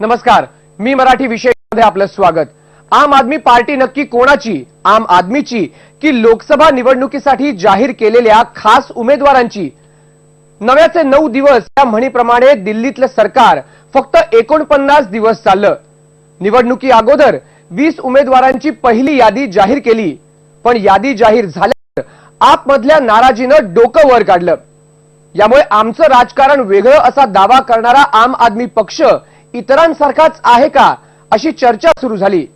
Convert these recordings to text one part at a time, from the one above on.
नमस्कार मी मराठी विषयामध्ये आपलं स्वागत. आम आदमी पार्टी नक्की कोणाची? आम आदमीची की लोकसभा निवडणुकीसाठी जाहीर केलेल्या खास उमेदवारांची? नव्याचे नऊ दिवस या म्हणीप्रमाणे दिल्लीतलं सरकार फक्त एकोणपन्नास दिवस चाललं. निवडणुकी अगोदर वीस उमेदवारांची पहिली यादी जाहीर केली. पण यादी जाहीर झाल्यावर आपमधल्या नाराजीनं डोकं वर काढलं. यामुळे आमचं राजकारण वेगळं असा दावा करणारा आम आदमी पक्ष इतरांसारखाच आहे का अशी चर्चा सुरू झाली.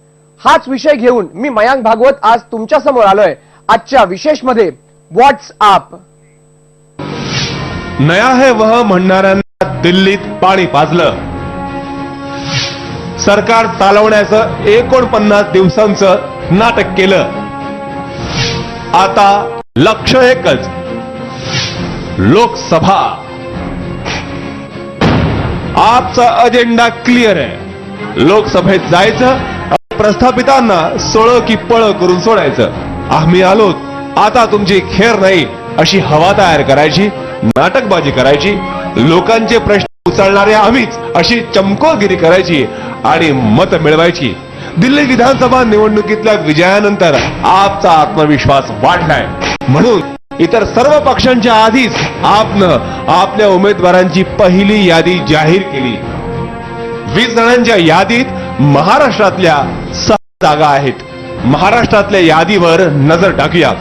हाच विषय घेऊन मी मयांक भागवत आज तुमच्यासमोर आलोय. आजच्या विशेषमध्ये व्हॉट्सअप नया है वह म्हणणाऱ्यांना दिल्लीत पाणी पाजलं. सरकार चालवण्याचं एकोणपन्नास दिवसांचं नाटक केलं. आता लक्ष एकच. लोकसभा. आपचा अजेंडा क्लिअर आहे. लोकसभेत जायचं आणि प्रस्थापितांना सोळ की पळ करून सोडायचं. आम्ही आलोत आता तुमची खेर नाही अशी हवा तयार करायची नाटकबाजी करायची लोकांचे प्रश्न उचलणारे आम्हीच अशी चमकोगिरी करायची आणि मत मिळवायची. दिल्ली विधानसभा निवडणुकीतल्या विजयानंतर आपचा आत्मविश्वास वाढलाय. म्हणून इतर सर्व पक्षांच्या आधीच आपनं आपल्या उमेदवारांची पहिली यादी जाहीर केली. वीस जणांच्या यादीत महाराष्ट्रातल्या सहा जागा आहेत. महाराष्ट्रातल्या यादीवर नजर टाकूया.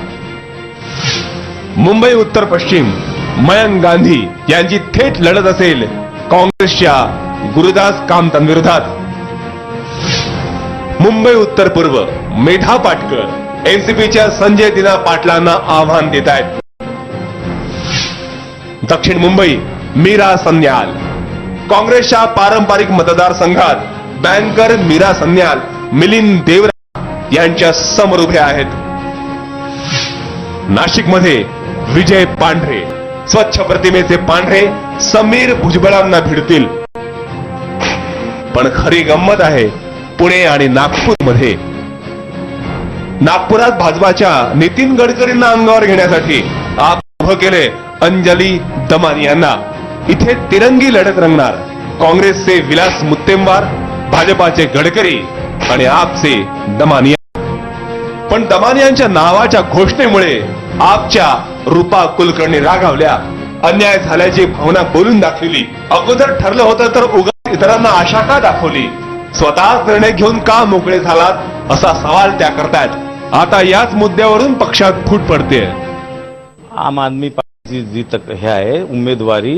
मुंबई उत्तर पश्चिम मयंक गांधी यांची थेट लढत असेल काँग्रेसच्या गुरुदास कामतांविरोधात. मुंबई उत्तर पूर्व मेधा पाटकर एनसीपीच्या संजय दिना पाटलांना आव्हान देत आहेत दक्षिण मुंबई मीरा सन्याल. काँग्रेसच्या पारंपरिक मतदारसंघात बँकर मीरा सन्याल मिलिंद देवरा यांच्या समोर उभे आहेत. नाशिकमध्ये विजय पांढरे स्वच्छ प्रतिमेचे पांढरे समीर भुजबळांना भिडतील. पण खरी गंमत आहे पुणे आणि नागपूरमध्ये नागपुरात भाजपाच्या नितीन गडकरींना अंगावर घेण्यासाठी आप उभं केले अंजली दमानी यांना. इथे तिरंगी लढत रंगणार काँग्रेसचे विलास मुत्तेमवार भाजपाचे गडकरी आणि आपचे दमानिया पण दमानियांच्या नावाच्या घोषणेमुळे आपच्या रूपा कुलकर्णी रागावल्या. अन्याय झाल्याची भावना बोलून दाखवली. अगोदर ठरलं होतं तर उगा इतरांना आशा का दाखवली. स्वतः निर्णय घेऊन का मोकळे झालात असा सवाल त्या करतायत. आता याच मुद्द्यावरून पक्षात फूट पडते. आम आदमी पार्टीची जी तक हे आहे उमेदवारी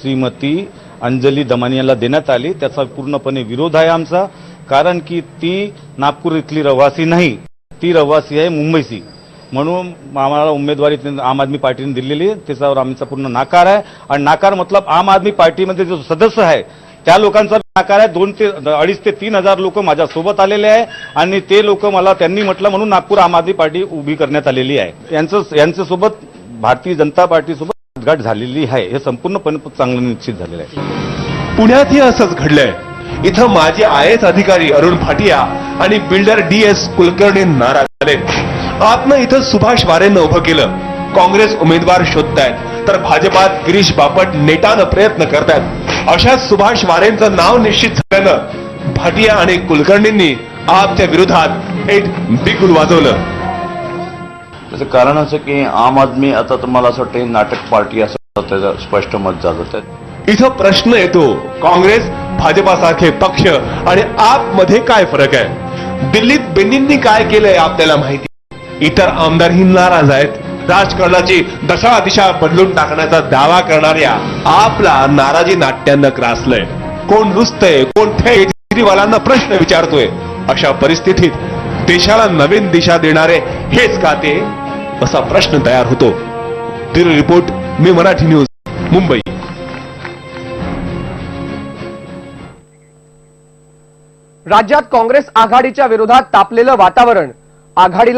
श्रीमती अंजली दमानी यांना देण्यात आली. त्याचा पूर्णपणे विरोध आहे आमचा कारण की ती नागपूर इथली रहिवासी नाही. ती रहिवासी आहे मुंबईची. म्हणून आम्हाला उमेदवारी आम आदमी पार्टीने दिलेली त्याच्यावर आमचा पूर्ण नाकार आहे. आणि नाकार मतलब आम आदमी पार्टीमध्ये जो सदस्य आहे त्या लोकांचा नाकार दोन ते अडीच ते तीन हजार लोक माझ्यासोबत आलेले आहे आणि ते लोक मला त्यांनी म्हटलं म्हणून नागपूर आम आदमी पार्टी उभी करण्यात आलेली आहे. यांचं यांच्यासोबत भारतीय जनता पार्टीसोबत गाठ झालेली आहे. हे संपूर्णपणे चांगलं निश्चित झालेलं आहे. पुण्यातही असंच घडलंय. इथं माजी आय एस अधिकारी अरुण भाटिया आणि बिल्डर डी एस कुलकर्णी नाराज झाले आत्म इथं सुभाष वारेनं उभं केलं. काँग्रेस उमेदवार शोधतायत तर भाजपात गिरीश बापट नेटानं प्रयत्न करतायत. अशाच सुभाष वारेंचं नाव निश्चित झाल्यानं भाटिया आणि कुलकर्णींनी आपच्या विरोधात एक बिगुल वाजवलं. त्याचं कारण असं की आम आदमी आता तर मला असं वाटतं नाटक पार्टी असं त्याचं स्पष्ट मत झालं इथं प्रश्न येतो काँग्रेस भाजपासारखे पक्ष आणि आपमध्ये काय फरक आहे? दिल्लीत बेनींनी काय केलंय आपल्याला माहिती? इतर आमदारही नाराज आहेत. राजकारणाची दशा दिशा बदलून टाकण्याचा दावा करणाऱ्या आपला नाराजी नाट्यानं ग्रासलंय. कोण रुचतंय कोण थेट केजरीवालांना प्रश्न विचारतोय अशा परिस्थितीत देशाला नवीन दिशा देणारे हेच का ते? असा प्रश्न तयार होतो. ब्युरो रिपोर्ट मी मराठी न्यूज मुंबई. राज्यात काँग्रेस आघाडीच्या विरोधात तापलेलं वातावरण आघाडीला